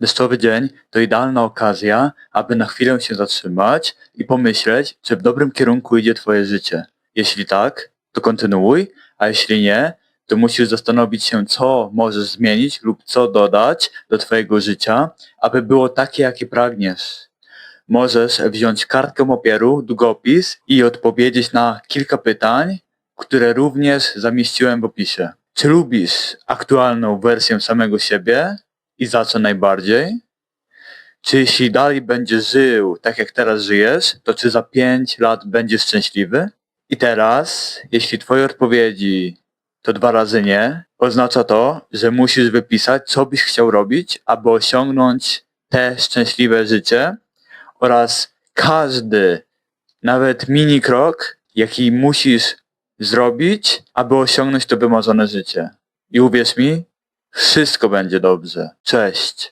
Deszczowy dzień to idealna okazja, aby na chwilę się zatrzymać i pomyśleć, czy w dobrym kierunku idzie Twoje życie. Jeśli tak, to kontynuuj, a jeśli nie, to musisz zastanowić się, co możesz zmienić lub co dodać do Twojego życia, aby było takie, jakie pragniesz. Możesz wziąć kartkę papieru, długopis i odpowiedzieć na kilka pytań, które również zamieściłem w opisie. Czy lubisz aktualną wersję samego siebie i za co najbardziej? Czy jeśli dalej będziesz żył tak jak teraz żyjesz, to czy za 5 lat będziesz szczęśliwy? I teraz, jeśli twoje odpowiedzi to dwa razy nie, oznacza to, że musisz wypisać, co byś chciał robić, aby osiągnąć te szczęśliwe życie oraz każdy, nawet mini krok, jaki musisz zrobić, aby osiągnąć to wymarzone życie. I uwierz mi, wszystko będzie dobrze. Cześć.